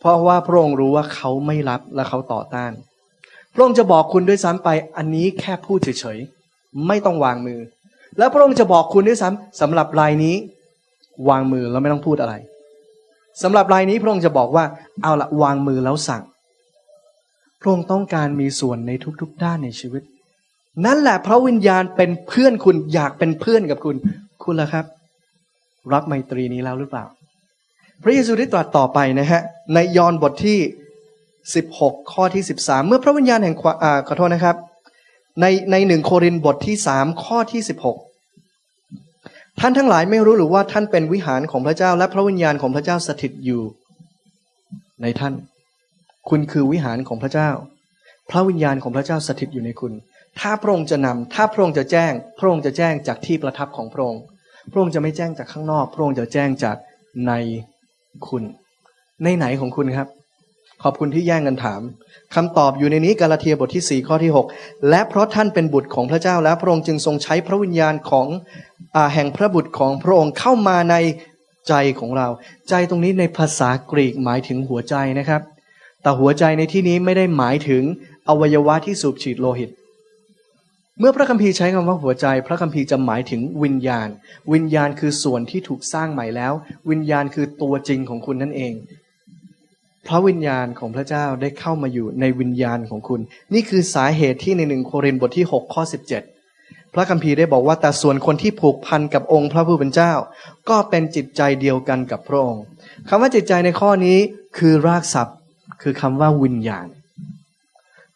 เพราะว่าพระองค์รู้ว่าเขาไม่รับและเขาต่อต้าน พระองค์จะบอกคุณด้วยซ้ำไป อันนี้แค่พูดเฉยๆ ไม่ต้องวางมือ แล้วพระองค์จะบอกคุณด้วยซ้ำสำหรับรายนี้ วางมือแล้วไม่ต้องพูดอะไรสำหรับรายนี้พระองค์จะบอกว่าเอาละวางมือแล้วสั่ง พระองค์ต้องการมีส่วนในทุกๆ ด้านในชีวิต นั่นแหละพระวิญญาณเป็นเพื่อนคุณอยากเป็นเพื่อนกับคุณ คุณล่ะครับ รับไมตรีนี้แล้วหรือเปล่า พระเยซูได้ตรัสต่อไปนะฮะในยอห์นบทที่ 16 ข้อที่ 13 เมื่อพระวิญญาณแห่งความอ่าขอโทษนะครับ ในในหนึ่งโครินบทที่ 3 ข้อที่ 16 ท่านทั้งหลายไม่รู้หรือว่าท่านเป็นวิหารของพระเจ้าและพระวิญญาณของพระเจ้าสถิตอยู่ ในท่าน คุณคือวิหารของพระเจ้า พระวิญญาณของพระเจ้าสถิตอยู่ในคุณ ถ้าพระองค์จะนำถ้าพระองค์จะแจ้ง พระองค์จะแจ้งจากที่ประทับของพระองค์พระองค์จะไม่แจ้งจากข้างนอก พระองค์จะแจ้งจากใน คุณ ในไหนของคุณครับ ขอบคุณที่แย่งกันถามคำตอบอยู่ในนี้กาลาเทียบทที่ 4 ข้อที่ 6 และเพราะท่านเป็นบุตรของพระเจ้าแล้วพระองค์จึงทรงใช้พระวิญญาณของอแห่งพระบุตรของพระองค์เข้ามาในใจของเรา ใจตรงนี้ในภาษากรีกหมายถึงหัวใจนะครับ แต่หัวใจในที่นี้ไม่ได้หมายถึงอวัยวะที่สูบฉีดโลหิต เมื่อพระคัมภีร์ใช้คำว่าหัวใจ พระคัมภีร์จะหมายถึงวิญญาณ วิญญาณคือส่วนที่ถูกสร้างใหม่แล้ว วิญญาณคือตัวจริงของคุณนั่นเอง พระวิญญาณของพระเจ้าได้เข้ามาอยู่ในวิญญาณของคุณ นี่คือสาเหตุที่ในหนึ่งโครินธ์บทที่ 6 ข้อ 17 พระคัมภีร์ได้บอกว่าแต่ส่วนคนที่ผูกพันกับองค์พระผู้เป็นเจ้า ก็เป็นจิตใจเดียวกันกับพระองค์คำว่าจิตใจในข้อนี้คือรากศัพท์ คือคำว่าวิญญาณ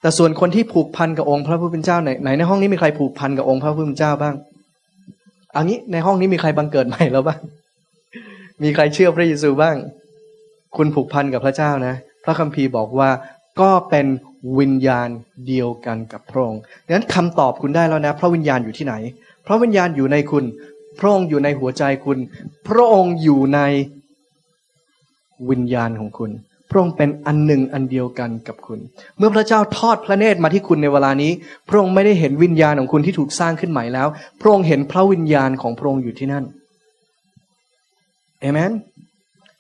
แต่ส่วนคนที่ผูกพันกับองค์พระผู้เป็นเจ้าไหนไหนในห้องนี้มีใครผูกพันกับองค์พระผู้เป็นเจ้าบ้างเอางี้ในห้องนี้มีใครบังเกิดใหม่แล้วบ้าง มีใครเชื่อพระเยซูบ้าง คุณผูกพันกับพระเจ้านะ พระคัมภีร์บอกว่าก็เป็นวิญญาณเดียวกันกับพระองค์ดังนั้นคำตอบคุณได้แล้วนะ พระวิญญาณอยู่ที่ไหน พระวิญญาณอยู่ในคุณ พระองค์อยู่ในหัวใจคุณ พระองค์อยู่ในวิญญาณของคุณ พระองค์เป็นอันหนึ่งอันเดียวกันกับคุณ เมื่อพระเจ้าทอดพระเนตรมาที่คุณในเวลานี้ พระองค์ไม่ได้เห็นวิญญาณของคุณที่ถูกสร้างขึ้นใหม่แล้ว พระองค์เห็นพระวิญญาณของพระองค์อยู่ที่นั่นเอเมน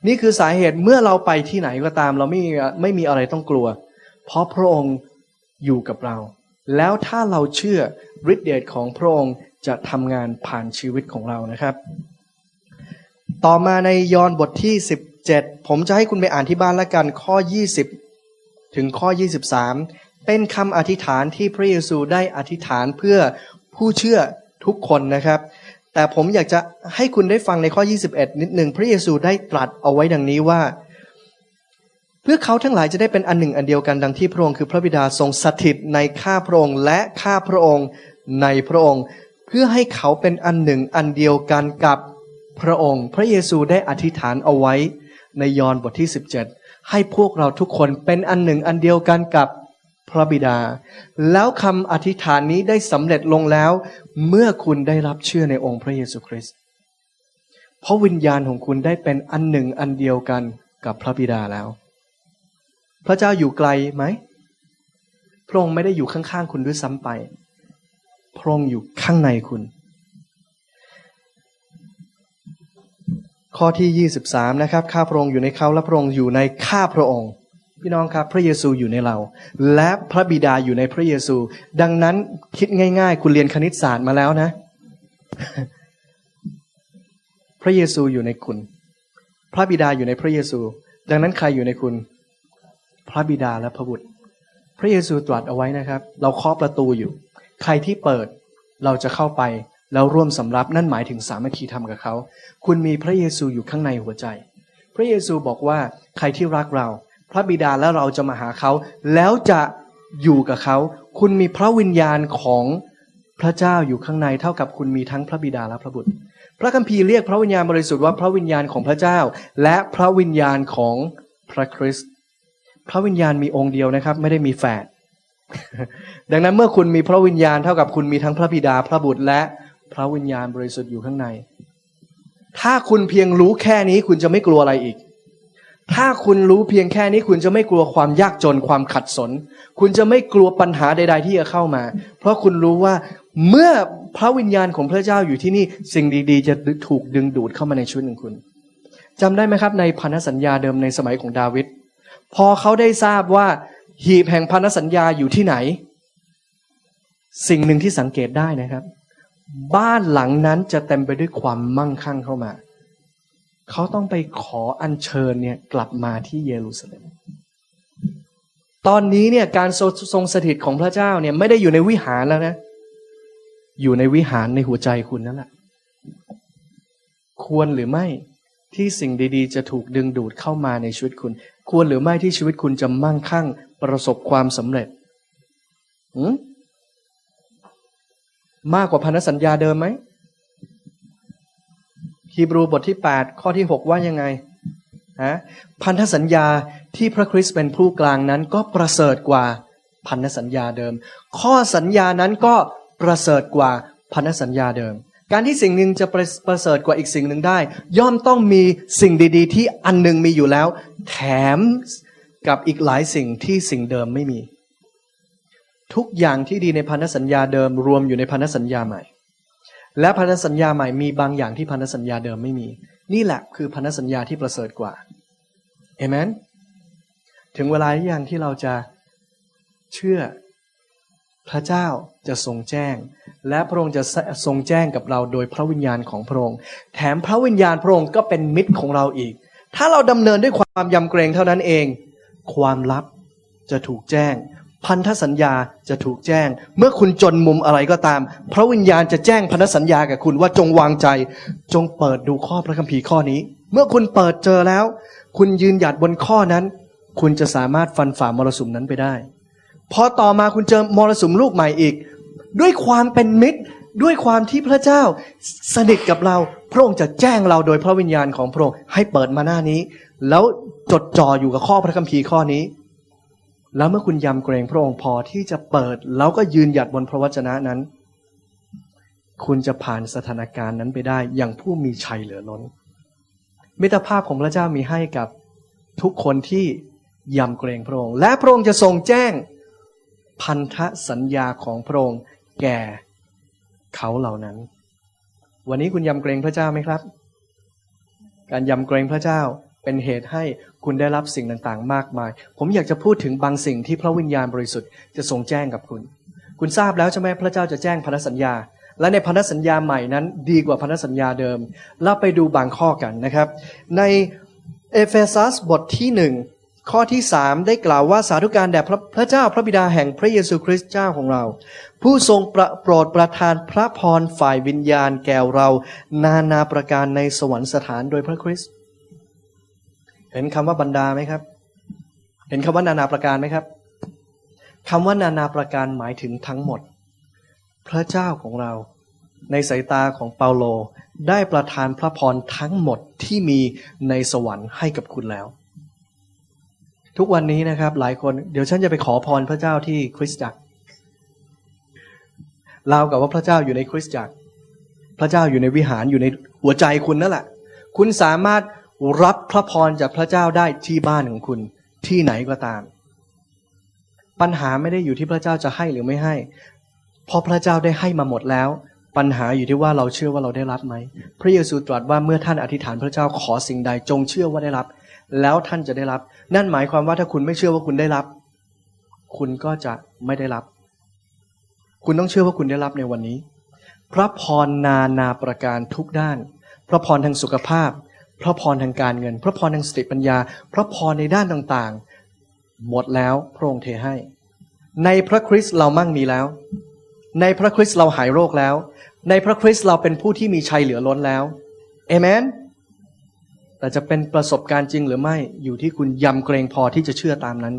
นี่คือสาเหตุเมื่อเราไปที่ไหนก็ตาม เราไม่ไม่มีอะไรต้องกลัว เพราะพระองค์อยู่กับเรา แล้วถ้าเราเชื่อฤทธิเดชของพระองค์จะทำงานผ่านชีวิตของเรานะครับ ต่อมาในยอห์นบทที่ 17 ผมจะให้คุณไปอ่านที่บ้านละกันข้อ 20 ถึงข้อ 23 เป็นคำอธิษฐานที่พระเยซูได้อธิษฐานเพื่อผู้เชื่อทุกคนนะครับ แต่ผมอยากจะให้คุณได้ฟังในข้อ 21 นิดหนึ่งพระเยซูได้ตรัสเอาไว้ดังนี้ว่า เพื่อเขาทั้งหลายจะได้เป็นอันหนึ่งอันเดียวกันดังที่พระองค์คือพระบิดาทรงสถิตในข้าพระองค์และข้าพระองค์ในพระองค์ เพื่อให้เขาเป็นอันหนึ่งอันเดียวกันกับพระองค์ พระเยซูได้อธิษฐานเอาไว้ ในยอห์นบทที่ 17 ให้พวกเราทุกคนเป็นอันหนึ่งอันเดียวกันกับพระบิดา แล้วคำอธิษฐานนี้ได้สำเร็จลงแล้ว เมื่อคุณได้รับเชื่อในองค์พระเยซูคริสต์เพราะวิญญาณของคุณได้เป็นอันหนึ่งอันเดียวกันกับพระบิดาแล้ว พระเจ้าอยู่ไกลไหมพระองค์ไม่ได้อยู่ข้างๆคุณด้วยซ้ำไปพระองค์อยู่ข้างในคุณ ข้อที่ 23 นะครับ ข้าพระองค์อยู่ในเขาและพระองค์อยู่ในข้าพระองค์ พี่น้องครับ พระเยซูอยู่ในเรา และพระบิดาอยู่ในพระเยซู ดังนั้นคิดง่าย ๆ คุณเรียนคณิตศาสตร์มาแล้วนะ พระเยซูอยู่ในคุณ พระบิดาอยู่ในพระเยซู ดังนั้นใครอยู่ในคุณ พระบิดาและพระบุตร พระเยซูตรัสเอาไว้นะครับ เราเคาะประตูอยู่ ใครที่เปิดเราจะเข้าไป แล้วร่วมสำรับนั่นหมายถึงสามัคคีธรรมกับเขา คุณมีพระเยซูอยู่ข้างในหัวใจ พระเยซูบอกว่าใครที่รักเรา พระบิดาและเราจะมาหาเขา แล้วจะอยู่กับเขา คุณมีพระวิญญาณของพระเจ้าอยู่ข้างในเท่ากับคุณมีทั้งพระบิดาและพระบุตร พระคัมภีร์เรียกพระวิญญาณบริสุทธิ์ว่าพระวิญญาณของพระเจ้า และพระวิญญาณของพระคริสต์พระวิญญาณมีองค์เดียวนะครับ ไม่ได้มีแฝดดังนั้นเมื่อคุณมีพระวิญญาณเท่ากับคุณมีทั้งพระบิดาพระบุตรและ พระวิญญาณบริสุทธิ์อยู่ข้างใน ถ้าคุณเพียงรู้แค่นี้คุณจะไม่กลัวอะไรอีก ถ้าคุณรู้เพียงแค่นี้คุณจะไม่กลัวความยากจนความขัดสน คุณจะไม่กลัวปัญหาใด ๆ ที่จะเข้ามา เพราะคุณรู้ว่าเมื่อพระวิญญาณของพระเจ้าอยู่ที่นี่สิ่งดี ๆ จะถูกดึงดูดเข้ามาในชีวิตของคุณจำได้ไหมครับในพันธสัญญาเดิมในสมัยของดาวิดพอเขาได้ทราบว่าหีบแห่งพันธสัญญาอยู่ที่ไหน สิ่งหนึ่งที่สังเกตได้นะครับ บ้านหลังนั้นจะเต็มไปด้วยความมั่งคั่งเข้ามา เขาต้องไปขออัญเชิญเนี่ยกลับมาที่เยรูซาเล็ม ตอนนี้เนี่ยการทรงสถิตของพระเจ้าเนี่ยไม่ได้อยู่ในวิหารแล้วนะ อยู่ในวิหารในหัวใจคุณนั่นแหละ ควรหรือไม่ที่สิ่งดีๆ จะถูกดึงดูดเข้ามาในชีวิตคุณ ควรหรือไม่ที่ชีวิตคุณจะมั่งคั่งประสบความสำเร็จหืม มากกว่าพันธสัญญาเดิมไหมฮีบรูบทที่ 8 ข้อที่ 6 ว่ายังไงฮะพันธสัญญาที่พระคริสต์เป็นผู้กลางนั้นก็ประเสริฐกว่าพันธสัญญาเดิม ข้อสัญญานั้นก็ประเสริฐกว่าพันธสัญญาเดิม การที่สิ่งหนึ่งจะประประเสริฐกว่าอีกสิ่งหนึ่งได้ ย่อมต้องมีสิ่งดี ๆ ที่อันหนึ่งมีอยู่แล้ว แถมกับอีกหลายสิ่งที่สิ่งเดิมไม่มี ทุกอย่างที่ดีในพันธสัญญาเดิมรวมอยู่ในพันธสัญญาใหม่ และพันธสัญญาใหม่มีบางอย่างที่พันธสัญญาเดิมไม่มี นี่แหละคือพันธสัญญาที่ประเสริฐกว่าเอเมนถึงเวลาหรือยังที่เราจะเชื่อพระเจ้าจะทรงแจ้ง และพระองค์จะทรงแจ้งกับเราโดยพระวิญญาณของพระองค์ แถมพระวิญญาณพระองค์ก็เป็นมิตรของเราอีก ถ้าเราดำเนินด้วยความยำเกรงเท่านั้นเอง ความลับจะถูกแจ้ง พันธสัญญาจะถูกแจ้ง เมื่อคุณจนมุมอะไรก็ตาม พระวิญญาณจะแจ้งพันธสัญญากับคุณว่าจงวางใจ จงเปิดดูข้อพระคัมภีร์ข้อนี้ เมื่อคุณเปิดเจอแล้ว คุณยืนหยัดบนข้อนั้น คุณจะสามารถฟันฝ่ามรสุมนั้นไปได้พอต่อมาคุณเจอมรสุมลูกใหม่อีก ด้วยความเป็นมิตรด้วยความที่พระเจ้าสนิทกับเรา พระองค์จะแจ้งเราโดยพระวิญญาณของพระองค์ให้เปิดมาหน้านี้ แล้วจดจ่ออยู่กับข้อพระคัมภีร์ข้อนี้ แล้วเมื่อคุณยำเกรงพระองค์พอที่จะเปิด แล้วก็ยืนหยัดบนพระวจนะนั้น คุณจะผ่านสถานการณ์นั้นไปได้อย่างผู้มีชัยเหลือล้นมิตรภาพของพระเจ้ามีให้กับทุกคนที่ยำเกรงพระองค์ และพระองค์จะทรงแจ้งพันธสัญญาของพระองค์แก่เขาเหล่านั้น วันนี้คุณยำเกรงพระเจ้าไหมครับ การยำเกรงพระเจ้า เป็นเหตุให้คุณได้รับสิ่งต่างๆ มากมาย ผมอยากจะพูดถึงบางสิ่งที่พระวิญญาณบริสุทธิ์จะทรงแจ้งกับคุณ คุณทราบแล้วใช่ไหมพระเจ้าจะแจ้งพันธสัญญา และในพันธสัญญาใหม่นั้น ดีกว่าพันธสัญญาเดิม เราไปดูบางข้อกันนะครับ ในเอเฟซัสบทที่หนึ่งข้อที่สามได้กล่าวว่าสาธุการแด่พระพระเจ้าพระบิดาแห่งพระเยซูคริสต์เจ้าของเรา ผู้ทรงประโปรดประทานพระพรฝ่ายวิญญาณแก่เรา นานาประการในสวรรคสถานโดยพระคริสต์ เห็นคำว่าบรรดาไหมครับ เห็นคำว่านานาประการไหมครับคำว่านานาประการหมายถึงทั้งหมด พระเจ้าของเรา ในสายตาของเปาโลได้ประทานพระพรทั้งหมดที่มีในสวรรค์ให้กับคุณแล้ว ทุกวันนี้นะครับหลายคนเดี๋ยวฉันจะไปขอพรพระเจ้าที่คริสตจักรราวกับว่าพระเจ้าอยู่ในคริสตจักร พระเจ้าอยู่ในวิหารอยู่ในหัวใจคุณนั่นแหละ คุณสามารถ รับพระพรจากพระเจ้าได้ที่บ้านของคุณ ที่ไหนก็ตาม ปัญหาไม่ได้อยู่ที่พระเจ้าจะให้หรือไม่ให้ เพราะพระเจ้าได้ให้มาหมดแล้ว ปัญหาอยู่ที่ว่าเราเชื่อว่าเราได้รับไหม พระเยซูตรัสว่าเมื่อท่านอธิษฐานพระเจ้าขอสิ่งใดจงเชื่อว่าได้รับ แล้วท่านจะได้รับ นั่นหมายความว่าถ้าคุณไม่เชื่อว่าคุณได้รับ คุณก็จะไม่ได้รับ คุณต้องเชื่อว่าคุณได้รับในวันนี้ พระพรนานาประการทุกด้าน พระพรทางสุขภาพ พระพรทางการเงิน พระพรทางสติปัญญา พระพรในด้านต่างๆ หมดแล้วพระองค์เทให้ ในพระคริสต์เรามั่งมีแล้ว ในพระคริสต์เราหายโรคแล้ว ในพระคริสต์เราเป็นผู้ที่มีชัยเหลือล้นแล้วเอเมนแต่จะเป็นประสบการณ์จริงหรือไม่อยู่ที่คุณยำเกรงพอที่จะเชื่อตามนั้น